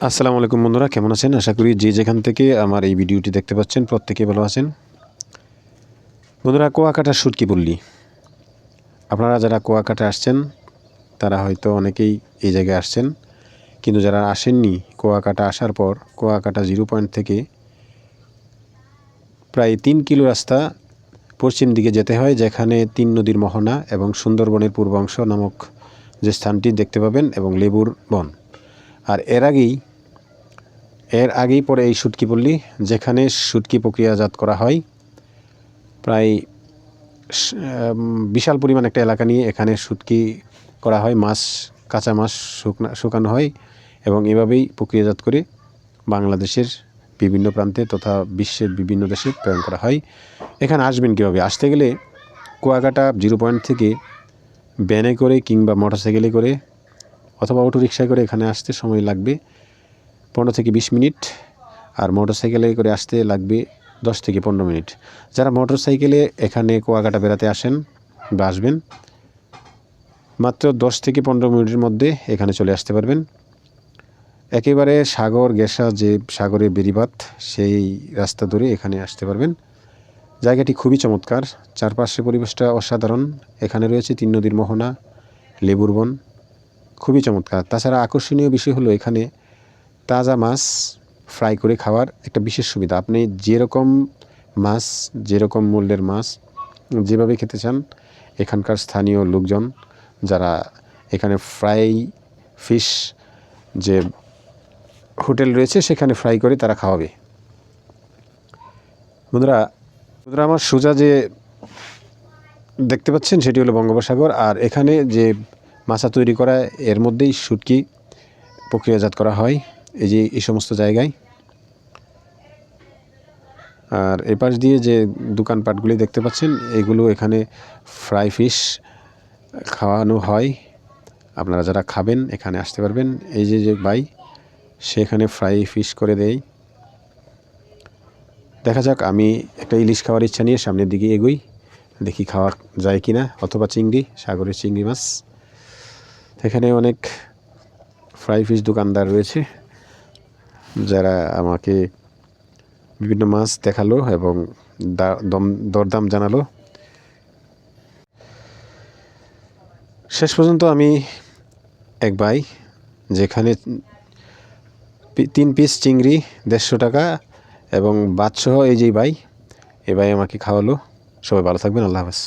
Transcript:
আসসালামু আলাইকুম বন্ধুরা, কেমন আছেন? আশা করি যে যেখান থেকে আমার এই ভিডিওটি দেখতে পাচ্ছেন, প্রত্যেকে ভালো আছেন। বন্ধুরা, কুয়াকাটা সুটকি বললি? আপনারা যারা কুয়াকাটা আসছেন, তারা হয়তো অনেকেই এই জায়গায় আসছেন। কিন্তু যারা আসেননি কুয়াকাটা আসার পর, কুয়াকাটা জিরো পয়েন্ট থেকে প্রায় তিন কিলো রাস্তা পশ্চিম দিকে যেতে হয়, যেখানে তিন নদীর মোহনা এবং সুন্দরবনের পূর্বাংশ নামক যে স্থানটি দেখতে পাবেন এবং লেবুর বন। আর এর আগেই এর আগেই পরে এই শুটকি পল্লী, যেখানে শুটকি প্রক্রিয়াজাত করা হয়। প্রায় বিশাল পরিমাণ একটা এলাকা নিয়ে এখানে শুটকি করা হয়, মাছ, কাঁচা মাছ শুকনা, শুকানো হয় এবং এভাবেই প্রক্রিয়াজাত করে বাংলাদেশের বিভিন্ন প্রান্তে তথা বিশ্বের বিভিন্ন দেশে প্রেরণ করা হয়। এখানে আসবেন কীভাবে? আসতে গেলে কুয়াকাটা জিরো পয়েন্ট থেকে ভ্যানে করে কিংবা মোটরসাইকেলে করে অথবা অটো রিক্সায় করে এখানে আসতে সময় লাগবে। পনেরো থেকে বিশ মিনিট আর মোটর সাইকেলে করে আসতে লাগবে দশ থেকে পনেরো মিনিট। যারা মোটর সাইকেলে এখানে কুয়াকাটা বেড়াতে আসেন বা আসবেন, মাত্র দশ থেকে পনেরো মিনিটের মধ্যে এখানে চলে আসতে পারবেন। একেবারে সাগর, গেসা যে সাগরে বেরিবাত সেই রাস্তা ধরে এখানে আসতে পারবেন। জায়গাটি খুবই চমৎকার। চারপাশে পরিবেশটা অসাধারণ। এখানে রয়েছে তিন নদীর মোহনা, লেবুর বন, খুবই চমৎকার। তাছাড়া আকর্ষণীয় বিষয় হলো এখানে তাজা মাছ ফ্রাই করে খাওয়ার একটা বিশেষ সুবিধা। আপনি যেরকম মাছ, যেরকম মূল্যের মাছ যেভাবে খেতে চান, এখানকার স্থানীয় লোকজন যারা এখানে ফ্রাই ফিশ যে হোটেল রয়েছে, সেখানে ফ্রাই করে তারা খাওয়াবে। বন্ধুরা বন্ধুরা, আমার সোজা যে দেখতে পাচ্ছেন, সেটি হলো বঙ্গোপসাগর। আর এখানে যে মাছা তৈরি করা, এর মধ্যেই শুটকি প্রক্রিয়াজাত করা হয়। এই যে এই সমস্ত জায়গায়। আর এপাশ দিয়ে যে দোকানপাটগুলি দেখতে পাচ্ছেন, এগুলো এখানে ফ্রাই ফিশ খাওয়ানো হয়। আপনারা যারা খাবেন, এখানে আসতে পারবেন। এই যে যে বাই সেখানে ফ্রাই ফিশ করে দেয়। দেখা যাক, আমি একটা ইলিশ খাওয়ার ইচ্ছা নিয়ে সামনের দিকে এগোই। দেখি খাওয়া যায় কি না অথবা চিংড়ি, সাগরের চিংড়ি মাছ। এখানে অনেক ফ্রাই ফিশ দোকানদার রয়েছে। যারা আমাকে বিভিন্ন মাছ দেখাল এবং দম, দরদাম জানালো। শেষ পর্যন্ত আমি এক ভাই, যেখানে তিন পিস চিংড়ি দেড়শো টাকা এবং বাদসহ এই যে ভাই, এ ভাই আমাকে খাওয়ালো। সবাই ভালো থাকবেন, আল্লাহ হাফেজ।